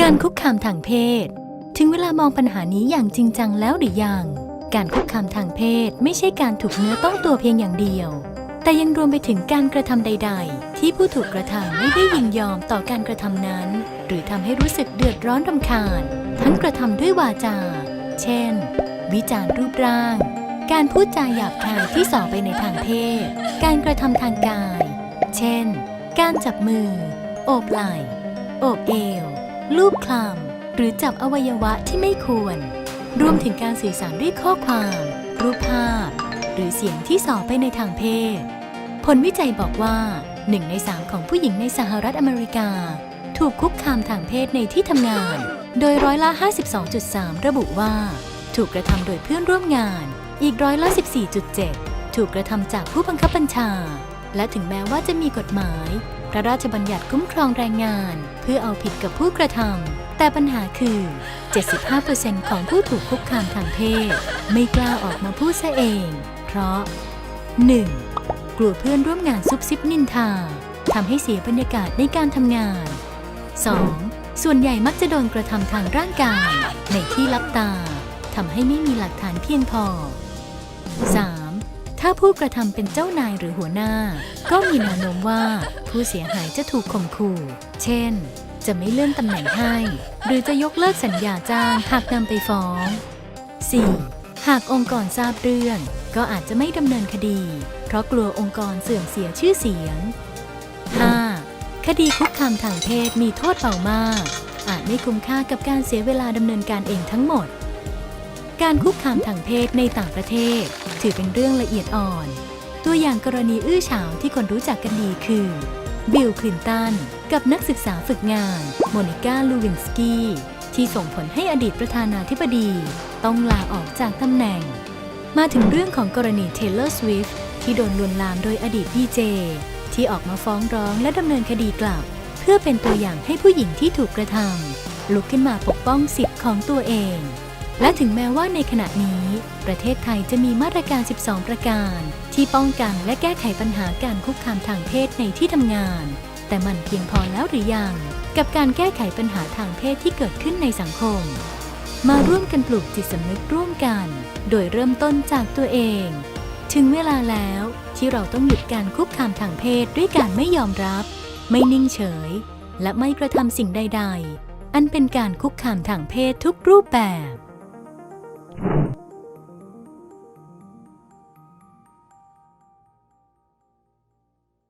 การคุกคามทางเพศ ถึงเวลามองปัญหานี้อย่างจริงจังแล้วหรือยัง การคุกคามทางเพศไม่ใช่การถูกเนื้อต้องตัวเพียงอย่างเดียว แต่ยังรวมไปถึงการกระทำใด ๆ ที่ผู้ถูกกระทำไม่ได้ยินยอมต่อการกระทำนั้น หรือทำให้รู้สึกเดือดร้อนรำคาญ ทั้งกระทำด้วยวาจา เช่น วิจารณ์รูปร่าง การพูดจาหยาบคายที่ส่อไปในทางเพศ การกระทำทางกาย เช่น การจับมือ โอบไหล่ โอบเอว ลูบคลำหรือจับอวัยวะที่ไม่ควร รวมถึงการสื่อสารด้วยข้อความ รูปภาพ หรือเสียงที่ส่อไปในทางเพศ ผลวิจัยบอกว่าหนึ่งในสามของผู้หญิงในสหรัฐอเมริกา ถูกคุกคามทางเพศในที่ทำงาน โดยร้อยละ 52.3 ระบุว่า ถูกกระทำโดยเพื่อนร่วมงาน อีกร้อยละ 14.7 ถูกกระทำจากผู้บังคับบัญชา และถึงแม้ว่าจะมีกฎหมาย พระราชบัญญัติคุ้มครองแรงงาน เพื่อเอาผิดกับผู้กระทำแต่ปัญหาคือ 75%ของผู้ถูกคุกคามทางเพศ ไม่กล้าออกมาพูดซะเอง เพราะ 1. กลัวเพื่อนร่วมงานซุบซิบนินทาทำให้เสียบรรยากาศในการทำงาน 2. ส่วนใหญ่มักจะโดนกระทำทางร่างกาย ในที่ลับตาทำให้ไม่มีหลักฐานเพียงพอ 3. ถ้าผู้กระทำเป็นเจ้านายหรือหัวหน้า ก็มีแนวโน้มว่าผู้เสียหายจะถูกข่มขู่ เช่น จะไม่เลื่อนตำแหน่งให้ หรือจะยกเลิกสัญญาจ้างหากนำไปฟ้อง 4. หากองค์กรทราบเรื่อง ก็อาจจะไม่ดำเนินคดี เพราะกลัวองค์กรเสื่อมเสียชื่อเสียง 5. คดีคุกคามทางเพศมีโทษเบามาก อาจไม่คุ้มค่ากับการเสียเวลาดำเนินการเองทั้งหมด การคุกคามทางเพศในต่างประเทศ ถือเป็นเรื่องละเอียดอ่อน ตัวอย่างกรณีอื้อฉาวที่คนรู้จักกันดีคือ บิลคลินตัน กับนักศึกษาฝึกงาน โมนิก้าลูวินสกี้ ที่ส่งผลให้อดีตประธานาธิบดี ต้องลาออกจากตำแหน่ง มาถึงเรื่องของกรณีเทเลอร์สวิฟที่โดนลวนลามโดยอดีตดีเจ ที่ออกมาฟ้องร้องและดำเนินคดีกลับ เพื่อเป็นตัวอย่างให้ผู้หญิงที่ถูกกระทำลุกขึ้นมาปกป้องสิทธิ์ของตัวเอง และถึงแม้ว่าในขณะนี้ ประเทศไทยจะมีมาตรการ 12 ประการ ที่ป้องกันและแก้ไขปัญหาการคุกคามทางเพศในที่ทำงาน แต่มันเพียงพอแล้วหรือยัง กับการแก้ไขปัญหาทางเพศที่เกิดขึ้นในสังคม มาร่วมกันปลูกจิตสำนึกร่วมกัน โดยเริ่มต้นจากตัวเอง ถึงเวลาแล้วที่เราต้องหยุดการคุกคามทางเพศด้วยการไม่ยอมรับ ไม่นิ่งเฉย และไม่กระทำสิ่งใด ๆ อันเป็นการคุกคามทางเพศทุกรูปแบบ Thank you.